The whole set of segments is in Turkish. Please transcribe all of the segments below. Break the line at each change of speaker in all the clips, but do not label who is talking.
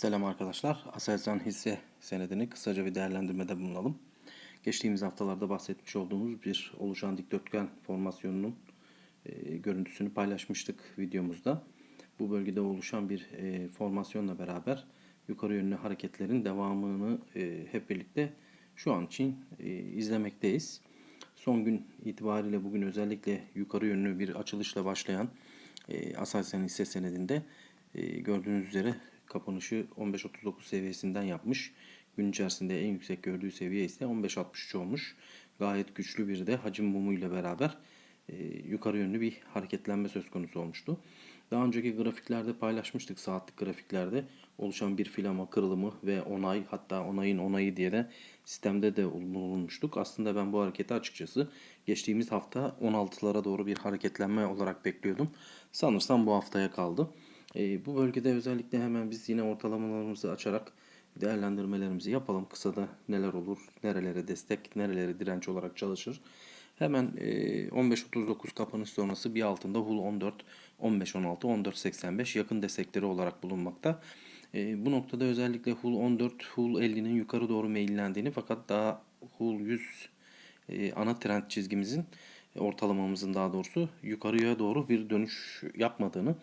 Selam arkadaşlar. Aselsan hisse senedini kısaca bir değerlendirmede bulunalım. Geçtiğimiz haftalarda bahsetmiş olduğumuz bir oluşan dikdörtgen formasyonunun e, görüntüsünü paylaşmıştık videomuzda. Bu bölgede oluşan bir e, formasyonla beraber yukarı yönlü hareketlerin devamını e, hep birlikte şu an için e, izlemekteyiz. Son gün itibariyle bugün özellikle yukarı yönlü bir açılışla başlayan e, Aselsan hisse senedinde e, gördüğünüz üzere kapanışı 15.39 seviyesinden yapmış. Gün içerisinde en yüksek gördüğü seviye ise 15.63 olmuş. Gayet güçlü bir de hacim mumuyla beraber e, yukarı yönlü bir hareketlenme söz konusu olmuştu. Daha önceki grafiklerde paylaşmıştık saatlik grafiklerde oluşan bir filama kırılımı ve onay hatta onayın onayı diye de sistemde de bulunmuştuk. Aslında ben bu hareketi açıkçası geçtiğimiz hafta 16'lara doğru bir hareketlenme olarak bekliyordum. Sanırsam bu haftaya kaldı. E, bu bölgede özellikle hemen biz yine ortalamalarımızı açarak değerlendirmelerimizi yapalım. Kısada neler olur, nerelere destek, nerelere direnç olarak çalışır. Hemen e, 15.39 kapanış sonrası bir altında HUL 14, 15.16, 14.85 yakın destekleri olarak bulunmakta. E, bu noktada özellikle HUL 14, HUL 50'nin yukarı doğru meyillendiğini fakat daha HUL 100 e, ana trend çizgimizin ortalamamızın daha doğrusu yukarıya doğru bir dönüş yapmadığını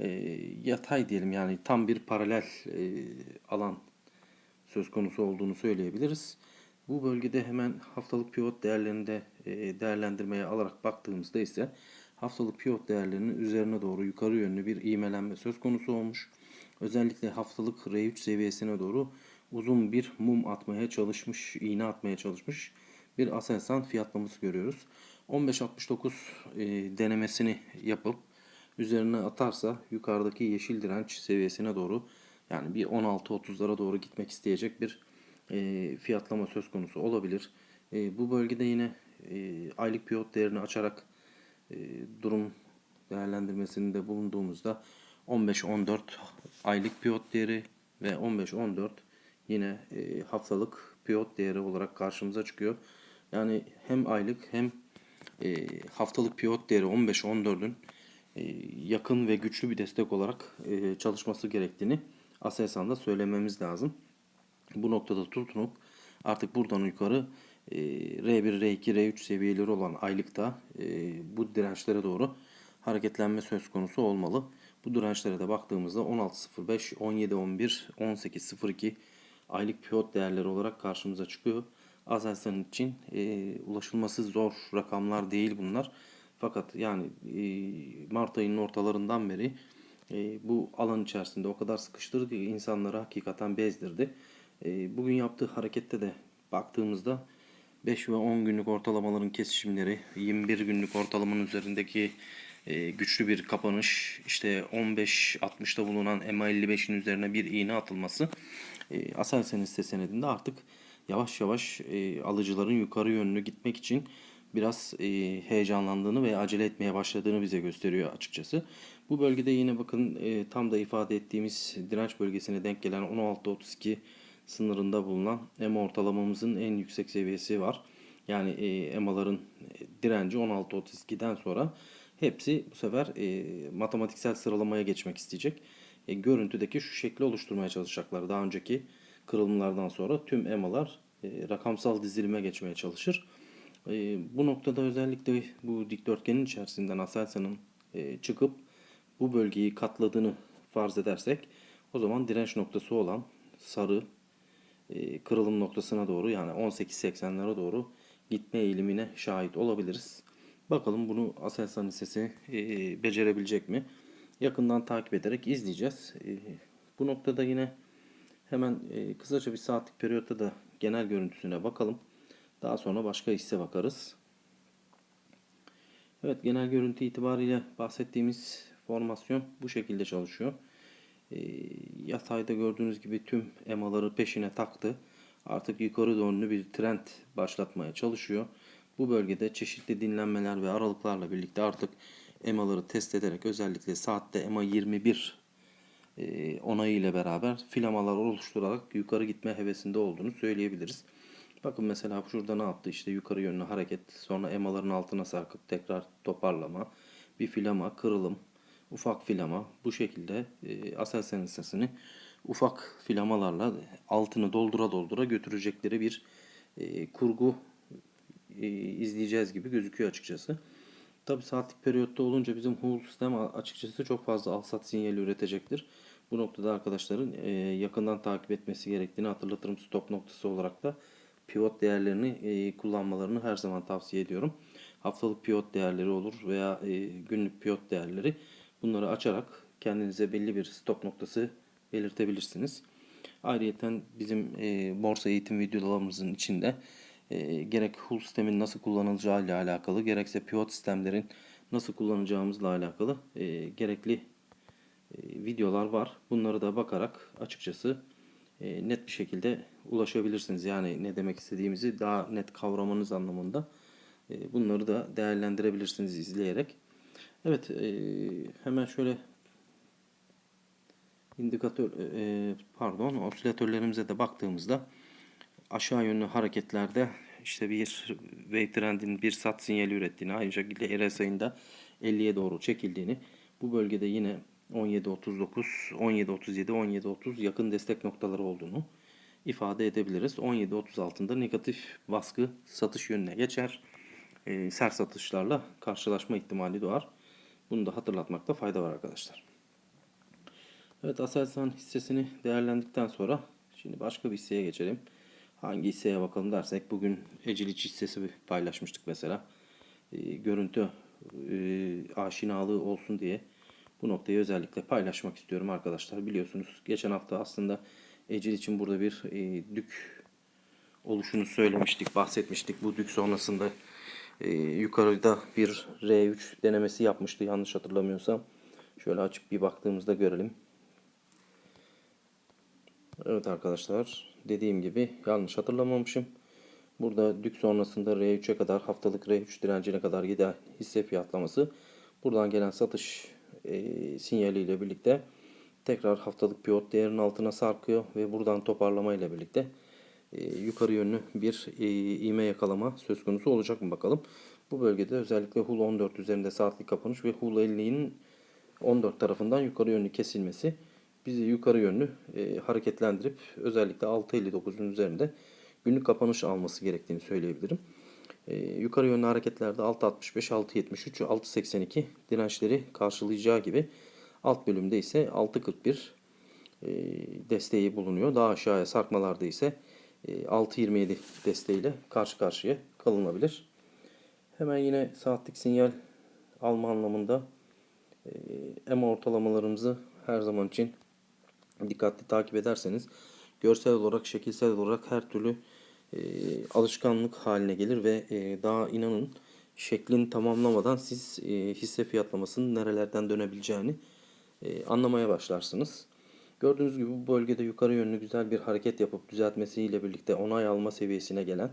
e, yatay diyelim yani tam bir paralel e, alan söz konusu olduğunu söyleyebiliriz. Bu bölgede hemen haftalık pivot değerlerinde e, değerlendirmeye alarak baktığımızda ise haftalık pivot değerlerinin üzerine doğru yukarı yönlü bir iğmelenme söz konusu olmuş. Özellikle haftalık R3 seviyesine doğru uzun bir mum atmaya çalışmış, iğne atmaya çalışmış bir Aselsan fiyatlaması görüyoruz. 15.69 e, denemesini yapıp üzerine atarsa yukarıdaki yeşil direnç seviyesine doğru yani bir 16-30'lara doğru gitmek isteyecek bir e, fiyatlama söz konusu olabilir. E, bu bölgede yine e, aylık pivot değerini açarak e, durum değerlendirmesinde bulunduğumuzda 15-14 aylık pivot değeri ve 15-14 yine e, haftalık pivot değeri olarak karşımıza çıkıyor. Yani hem aylık hem e, haftalık pivot değeri 15-14'ün e, yakın ve güçlü bir destek olarak e, çalışması gerektiğini Aselsan'da söylememiz lazım. Bu noktada tutunup artık buradan yukarı e, R1, R2, R3 seviyeleri olan aylıkta bu dirençlere doğru hareketlenme söz konusu olmalı. Bu dirençlere de baktığımızda 16.05, 17.11, 18.02 aylık pivot değerleri olarak karşımıza çıkıyor. Aselsan için e, ulaşılması zor rakamlar değil bunlar. Fakat yani e, Mart ayının ortalarından beri e, bu alan içerisinde o kadar sıkıştırdı ki insanları hakikaten bezdirdi. E, bugün yaptığı harekette de baktığımızda 5 ve 10 günlük ortalamaların kesişimleri, 21 günlük ortalamanın üzerindeki güçlü bir kapanış, işte 15-60'da bulunan MA55'in üzerine bir iğne atılması e, Aselsan hisse senedinde artık yavaş yavaş alıcıların yukarı yönlü gitmek için biraz e, heyecanlandığını ve acele etmeye başladığını bize gösteriyor açıkçası. Bu bölgede yine bakın e, tam da ifade ettiğimiz direnç bölgesine denk gelen 16.32 sınırında bulunan EMA ortalamamızın en yüksek seviyesi var. Yani e, EMA'ların direnci 16.32'den sonra hepsi bu sefer e, matematiksel sıralamaya geçmek isteyecek. E, görüntüdeki şu şekli oluşturmaya çalışacaklar. Daha önceki kırılımlardan sonra tüm EMA'lar e, rakamsal dizilime geçmeye çalışır. E, bu noktada özellikle bu dikdörtgenin içerisinden Aselsan'ın e, çıkıp bu bölgeyi katladığını farz edersek o zaman direnç noktası olan sarı e, kırılım noktasına doğru yani 18.80'lere doğru gitme eğilimine şahit olabiliriz. Bakalım bunu Aselsan hissesi e, becerebilecek mi? Yakından takip ederek izleyeceğiz. E, bu noktada yine hemen e, kısaca bir saatlik periyotta da genel görüntüsüne bakalım. Daha sonra başka hisse bakarız. Evet genel görüntü itibariyle bahsettiğimiz formasyon bu şekilde çalışıyor. E, yatayda gördüğünüz gibi tüm emaları peşine taktı. Artık yukarı doğru bir trend başlatmaya çalışıyor. Bu bölgede çeşitli dinlenmeler ve aralıklarla birlikte artık emaları test ederek özellikle saatte EMA 21 e, onayı ile beraber filamalar oluşturarak yukarı gitme hevesinde olduğunu söyleyebiliriz. Bakın mesela şurada ne yaptı? İşte yukarı yönlü hareket, sonra emaların altına sarkıp tekrar toparlama, bir filama, kırılım, ufak filama bu şekilde e, Aselsan hissesini ufak filamalarla altını doldura doldura götürecekleri bir e, kurgu e, izleyeceğiz gibi gözüküyor açıkçası. Tabi saatlik periyotta olunca bizim Hull sistem açıkçası çok fazla alsat sinyali üretecektir. Bu noktada arkadaşların e, yakından takip etmesi gerektiğini hatırlatırım. Stop noktası olarak da pivot değerlerini kullanmalarını her zaman tavsiye ediyorum. Haftalık pivot değerleri olur veya günlük pivot değerleri. Bunları açarak kendinize belli bir stop noktası belirtebilirsiniz. Ayrıca bizim borsa eğitim videolarımızın içinde gerek Hull sistemin nasıl kullanılacağı ile alakalı gerekse pivot sistemlerin nasıl kullanacağımızla alakalı gerekli videolar var. Bunları da bakarak açıkçası e, net bir şekilde ulaşabilirsiniz. Yani ne demek istediğimizi daha net kavramanız anlamında e, bunları da değerlendirebilirsiniz izleyerek. Evet e, hemen şöyle indikatör e, pardon osilatörlerimize de baktığımızda aşağı yönlü hareketlerde işte bir wave trendin bir sat sinyali ürettiğini aynı şekilde RSI'nin de 50'ye doğru çekildiğini bu bölgede yine 17.39, 17.37, 17.30 yakın destek noktaları olduğunu ifade edebiliriz. 17.30 altında negatif baskı satış yönüne geçer. E, sert satışlarla karşılaşma ihtimali doğar. Bunu da hatırlatmakta fayda var arkadaşlar. Evet Aselsan hissesini değerlendikten sonra şimdi başka bir hisseye geçelim. Hangi hisseye bakalım dersek bugün Eciliç hissesi paylaşmıştık mesela. E, görüntü e, aşinalığı olsun diye bu noktayı özellikle paylaşmak istiyorum arkadaşlar. Biliyorsunuz geçen hafta aslında Ecil için burada bir e, dük oluşunu söylemiştik, bahsetmiştik. Bu dük sonrasında e, yukarıda bir R3 denemesi yapmıştı yanlış hatırlamıyorsam. Şöyle açıp bir baktığımızda görelim. Evet arkadaşlar dediğim gibi yanlış hatırlamamışım. Burada dük sonrasında R3'e kadar haftalık R3 direncine kadar giden hisse fiyatlaması buradan gelen satış e, sinyaliyle birlikte tekrar haftalık pivot değerinin altına sarkıyor ve buradan toparlama ile birlikte yukarı yönlü bir e, ivme yakalama söz konusu olacak mı bakalım. Bu bölgede özellikle HUL 14 üzerinde saatlik kapanış ve HUL 50'nin 14 tarafından yukarı yönlü kesilmesi bizi yukarı yönlü e, hareketlendirip özellikle 6.59'un üzerinde günlük kapanış alması gerektiğini söyleyebilirim. E, yukarı yönlü hareketlerde 6.65, 6.73, 6.82 dirençleri karşılayacağı gibi alt bölümde ise 6.41 e, desteği bulunuyor. Daha aşağıya sarkmalarda ise e, 6.27 desteğiyle karşı karşıya kalınabilir. Hemen yine saatlik sinyal alma anlamında e, EMA ortalamalarımızı her zaman için dikkatli takip ederseniz görsel olarak, şekilsel olarak her türlü e, alışkanlık haline gelir ve e, daha inanın şeklini tamamlamadan siz e, hisse fiyatlamasının nerelerden dönebileceğini anlamaya başlarsınız. Gördüğünüz gibi bu bölgede yukarı yönlü güzel bir hareket yapıp düzeltmesiyle birlikte onay alma seviyesine gelen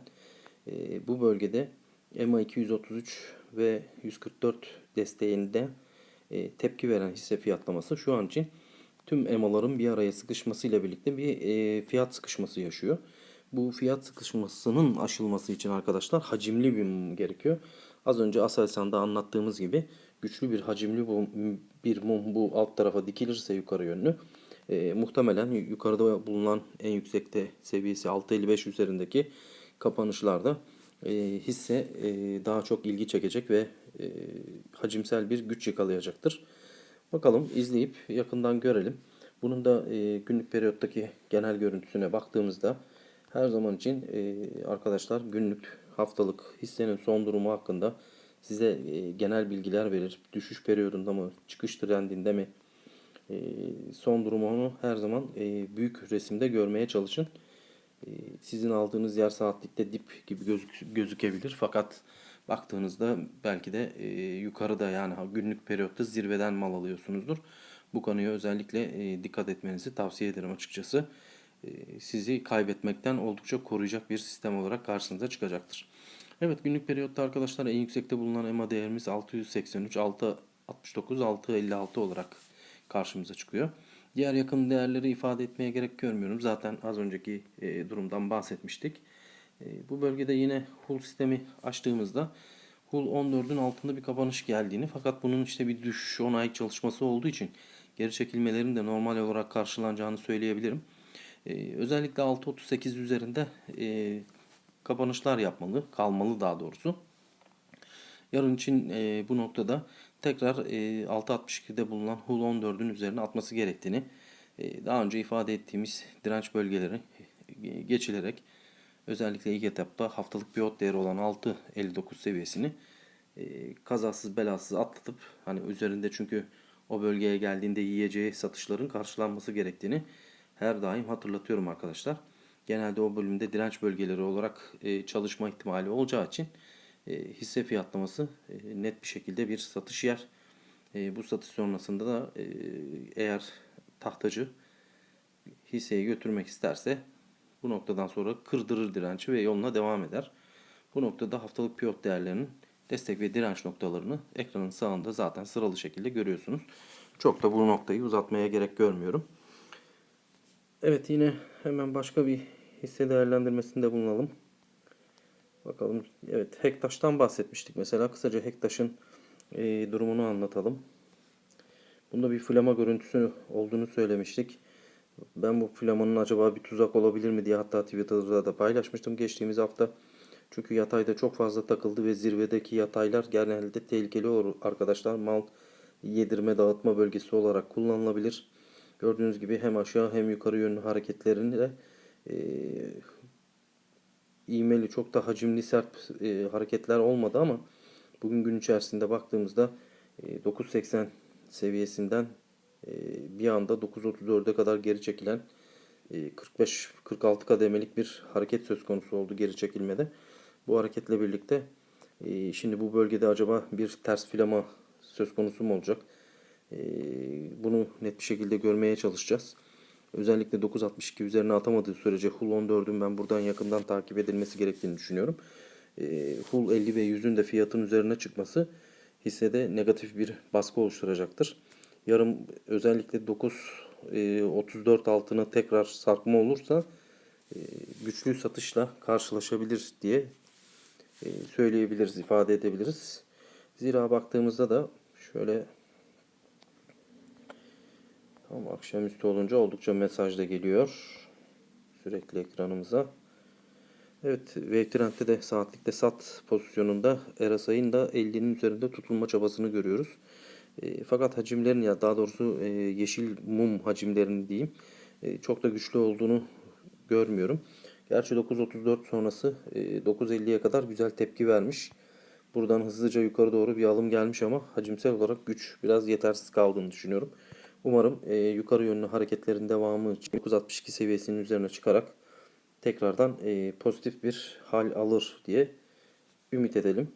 bu bölgede EMA 233 ve 144 desteğinde tepki veren hisse fiyatlaması şu an için tüm EMA'ların bir araya sıkışmasıyla birlikte bir fiyat sıkışması yaşıyor. Bu fiyat sıkışmasının aşılması için arkadaşlar hacimli bir mum gerekiyor. Az önce Aselsan'da anlattığımız gibi güçlü bir hacimli bir mum bu alt tarafa dikilirse yukarı yönlü e, muhtemelen yukarıda bulunan en yüksekte seviyesi 6.55 üzerindeki kapanışlarda e, hisse e, daha çok ilgi çekecek ve e, hacimsel bir güç yakalayacaktır. Bakalım izleyip yakından görelim. Bunun da e, günlük periyottaki genel görüntüsüne baktığımızda her zaman için e, arkadaşlar günlük haftalık hissenin son durumu hakkında size e, genel bilgiler verir. Düşüş periyodunda mı, çıkış trendinde mi, e, son durumunu her zaman e, büyük resimde görmeye çalışın. Sizin aldığınız yer saatlikte dip gibi gözük, gözükebilir. Fakat baktığınızda belki de yukarıda yani günlük periyotta zirveden mal alıyorsunuzdur. Bu konuya özellikle dikkat etmenizi tavsiye ederim açıkçası. E, sizi kaybetmekten oldukça koruyacak bir sistem olarak karşınıza çıkacaktır. Evet günlük periyotta arkadaşlar en yüksekte bulunan EMA değerimiz 683, 669, 656 olarak karşımıza çıkıyor. Diğer yakın değerleri ifade etmeye gerek görmüyorum. Zaten az önceki e, durumdan bahsetmiştik. E, bu bölgede yine HUL sistemi açtığımızda HUL 14'ün altında bir kapanış geldiğini fakat bunun işte bir düşüş onay çalışması olduğu için geri çekilmelerin de normal olarak karşılanacağını söyleyebilirim. Ee, özellikle 6.38 üzerinde e, kapanışlar yapmalı, kalmalı daha doğrusu. Yarın için e, bu noktada tekrar e, 6.62'de bulunan Hull 14'ün üzerine atması gerektiğini e, daha önce ifade ettiğimiz direnç bölgeleri e, geçilerek özellikle ilk etapta haftalık pivot değeri olan 6.59 seviyesini e, kazasız belasız atlatıp hani üzerinde çünkü o bölgeye geldiğinde yiyeceği satışların karşılanması gerektiğini her daim hatırlatıyorum arkadaşlar. Genelde o bölümde direnç bölgeleri olarak e, çalışma ihtimali olacağı için e, hisse fiyatlaması e, net bir şekilde bir satış yer. Bu satış sonrasında da eğer tahtacı hisseyi götürmek isterse bu noktadan sonra kırdırır direnci ve yoluna devam eder. Bu noktada haftalık pivot değerlerinin destek ve direnç noktalarını ekranın sağında zaten sıralı şekilde görüyorsunuz. Çok da bu noktayı uzatmaya gerek görmüyorum. Evet yine hemen başka bir hisse değerlendirmesinde bulunalım. Bakalım. Evet Hektaş'tan bahsetmiştik. Mesela kısaca Hektaş'ın e, durumunu anlatalım. Bunda bir flama görüntüsü olduğunu söylemiştik. Ben bu flamanın acaba bir tuzak olabilir mi diye hatta Twitter'da da paylaşmıştım geçtiğimiz hafta. Çünkü yatayda çok fazla takıldı ve zirvedeki yataylar genelde tehlikeli olur arkadaşlar. Mal yedirme dağıtma bölgesi olarak kullanılabilir. Gördüğünüz gibi hem aşağı hem yukarı yönlü hareketlerinde e, iğmeli çok da hacimli sert e, hareketler olmadı ama bugün gün içerisinde baktığımızda e, 9.80 seviyesinden e, bir anda 9.34'e kadar geri çekilen e, 45-46 kademelik bir hareket söz konusu oldu geri çekilmede. Bu hareketle birlikte e, şimdi bu bölgede acaba bir ters filama söz konusu mu olacak? E, bunu net bir şekilde görmeye çalışacağız. Özellikle 9.62 üzerine atamadığı sürece Hull 14'ün ben buradan yakından takip edilmesi gerektiğini düşünüyorum. E, Hull 50 ve 100'ün de fiyatın üzerine çıkması hissede negatif bir baskı oluşturacaktır. Yarın özellikle 9 e, 34 altına tekrar sarkma olursa e, güçlü satışla karşılaşabilir diye e, söyleyebiliriz, ifade edebiliriz. Zira baktığımızda da şöyle tam akşamüstü olunca oldukça mesaj da geliyor sürekli ekranımıza. Evet, Wavetrend'de de saatlikte sat pozisyonunda RSI'nin da 50'nin üzerinde tutulma çabasını görüyoruz. E, fakat hacimlerin ya daha doğrusu e, yeşil mum hacimlerini diyeyim e, çok da güçlü olduğunu görmüyorum. Gerçi 9.34 sonrası e, 9.50'ye kadar güzel tepki vermiş. Buradan hızlıca yukarı doğru bir alım gelmiş ama hacimsel olarak güç biraz yetersiz kaldığını düşünüyorum. Umarım e, yukarı yönlü hareketlerin devamı için 962 seviyesinin üzerine çıkarak tekrardan e, pozitif bir hal alır diye ümit edelim.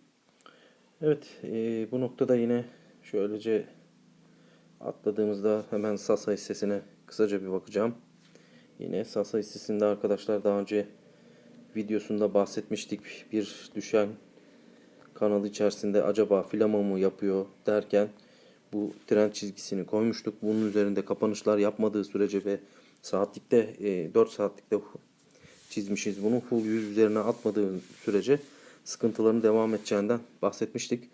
Evet e, bu noktada yine şöylece atladığımızda hemen Sasa hissesine kısaca bir bakacağım. Yine Sasa hissesinde arkadaşlar daha önce videosunda bahsetmiştik. Bir düşen kanal içerisinde acaba filama mı yapıyor derken bu trend çizgisini koymuştuk. Bunun üzerinde kapanışlar yapmadığı sürece ve saatlikte e, 4 saatlikte çizmişiz. Bunu full 100 üzerine atmadığı sürece sıkıntıların devam edeceğinden bahsetmiştik.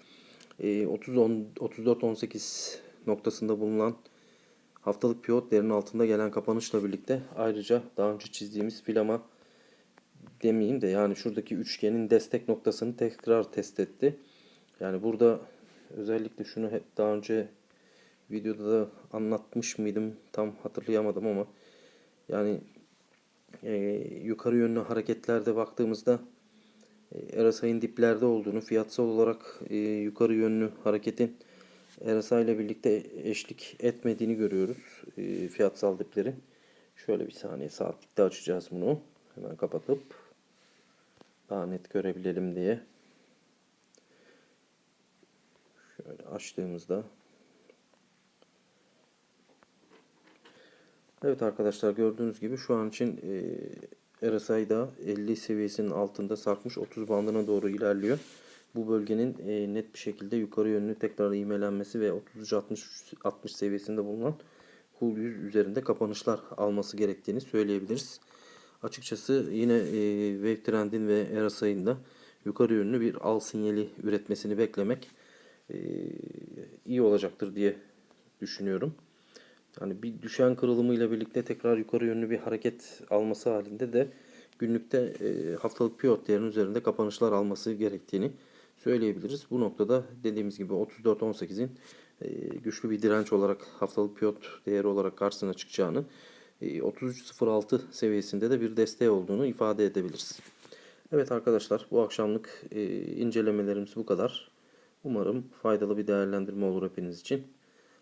E, 30 34 18 noktasında bulunan haftalık pivot değerinin altında gelen kapanışla birlikte ayrıca daha önce çizdiğimiz filama demeyeyim de yani şuradaki üçgenin destek noktasını tekrar test etti. Yani burada özellikle şunu hep daha önce videoda da anlatmış mıydım tam hatırlayamadım ama yani e, yukarı yönlü hareketlerde baktığımızda e, RSI'nin diplerde olduğunu fiyatsal olarak e, yukarı yönlü hareketin RSI ile birlikte eşlik etmediğini görüyoruz e, fiyatsal dipleri. Şöyle bir saniye saatlikte açacağız bunu. Hemen kapatıp daha net görebilelim diye. Şöyle açtığımızda Evet arkadaşlar gördüğünüz gibi şu an için e, RSI'da 50 seviyesinin altında sarkmış 30 bandına doğru ilerliyor. Bu bölgenin e, net bir şekilde yukarı yönlü tekrar ivmelenmesi ve 33-60 60 seviyesinde bulunan Hull 100 üzerinde kapanışlar alması gerektiğini söyleyebiliriz. Açıkçası yine e, Wave Trend'in ve RSI'nin da yukarı yönlü bir al sinyali üretmesini beklemek iyi olacaktır diye düşünüyorum. Yani bir düşen kırılımıyla birlikte tekrar yukarı yönlü bir hareket alması halinde de günlükte e, haftalık değerinin üzerinde kapanışlar alması gerektiğini söyleyebiliriz. Bu noktada dediğimiz gibi 34-18'in e, güçlü bir direnç olarak haftalık pivot değeri olarak karşısına çıkacağını, e, 33.06 seviyesinde de bir desteği olduğunu ifade edebiliriz. Evet arkadaşlar bu akşamlık e, incelemelerimiz bu kadar. Umarım faydalı bir değerlendirme olur hepiniz için.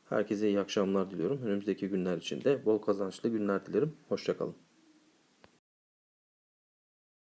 Herkese iyi akşamlar diliyorum. Önümüzdeki günler için de bol kazançlı günler dilerim. Hoşçakalın.